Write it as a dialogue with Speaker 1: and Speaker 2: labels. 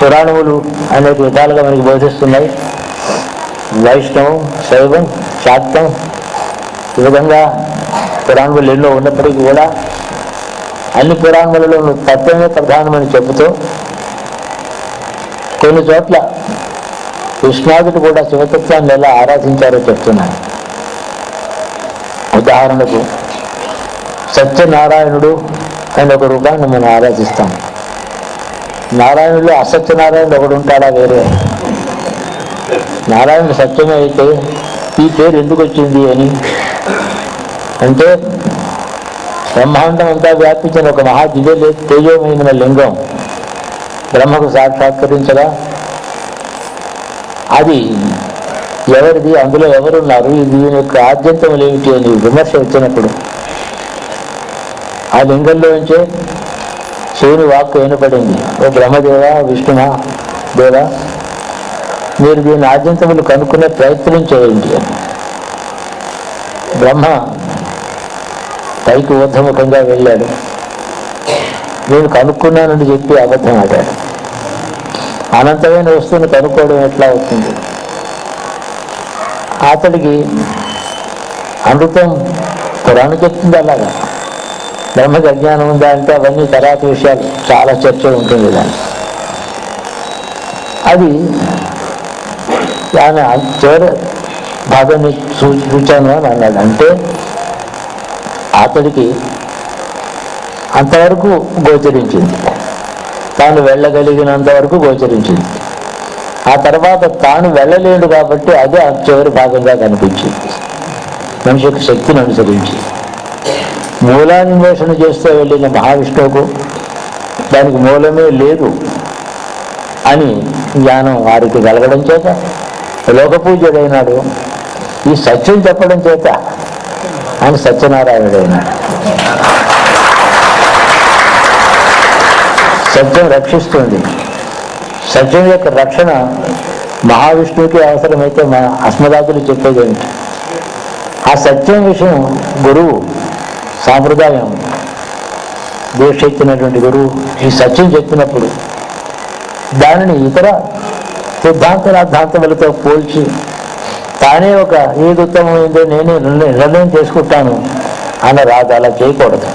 Speaker 1: పురాణములు అనేక విధాలుగా మనకి బోధిస్తున్నాయి. వైష్ణవం శైవం శాక్తం ఈ విధంగా పురాణములు ఎన్నో ఉన్నప్పటికీ కూడా అన్ని పురాణములలో తత్వమే ప్రధానమని చెబుతూ కొన్ని చోట్ల కృష్ణాదుడు కూడా శివతత్వాన్ని ఎలా ఆరాధించారో చెప్తున్నాను. ఉదాహరణకు సత్యనారాయణుడు అనే ఒక రూపాన్ని మనం ఆరాధిస్తాము నారాయణుడు అసత్యనారాయణుడు ఒకడు ఉంటాడా వేరే? నారాయణుడు సత్యమే అయితే ఈ పేరు ఎందుకు వచ్చింది అని? అంటే బ్రహ్మాండం అంతా వ్యాపించిన ఒక మహా దివ్య తేజోమైన లింగం. బ్రహ్మకు సాక్షాత్కరించగా అది ఎవరిది? అందులో ఎవరున్నారు? దీని యొక్క ఆద్యంతం ఏమిటి అని విమర్శ వచ్చినప్పుడు ఆ లింగంలోంచే శివుని వాక్కు వినపడింది. ఓ బ్రహ్మదేవ విష్ణుమ దేవ మీరు దీని ఆద్యంతములు కనుక్కునే ప్రయత్నం చేయండి అని. బ్రహ్మ పైకి ఊర్ధముఖంగా వెళ్ళాడు. నేను కనుక్కున్నానని చెప్పి అబద్ధం ఆడాడు. అనంతమైన వస్తువుని కనుక్కోవడం ఎట్లా అవుతుంది? అతడికి అమృతం పురాణం చెప్తుంది అలాగా. బ్రహ్మకి అజ్ఞానం ఉందా అంటే అవన్నీ తర్వాత విషయాలు. చాలా చర్చ ఉంటుంది దాన్ని అది ఆమె చివరి భాగాన్ని చూచాను అని అన్నాడు. అంటే అతడికి అంతవరకు గోచరించింది. తాను వెళ్ళగలిగినంత వరకు గోచరించింది. ఆ తర్వాత తాను వెళ్ళలేడు కాబట్టి అదే ఆ చివరి భాగంగా కనిపించింది. మనిషి యొక్క శక్తిని అనుసరించి మూలాన్వేషణ చేస్తూ వెళ్ళిన మహావిష్ణువుకు దానికి మూలమే లేదు అని జ్ఞానం వారికి కలగడం చేత లోకపూజ్యుడైనాడు. ఈ సత్యం చెప్పడం చేత ఆయన సత్యనారాయణుడైనాడు. సత్యం రక్షిస్తుంది. సత్యం యొక్క రక్షణ మహావిష్ణువుకి అవసరమైతే మా అస్మదాతులు చెప్పేది ఏమిటి ఆ సత్యం విషయం గురువు సాంప్రదాయం. దీక్ష గురువు ఈ సత్యం చెప్పినప్పుడు దానిని ఇతర సిద్ధాంతరాద్ధాంతములతో పోల్చి తానే ఒక ఏది ఉత్తమమైందో నేనే నిర్ణయం నిర్ణయం చేసుకుంటాను అన్న రాదు అలా చేయకూడదు.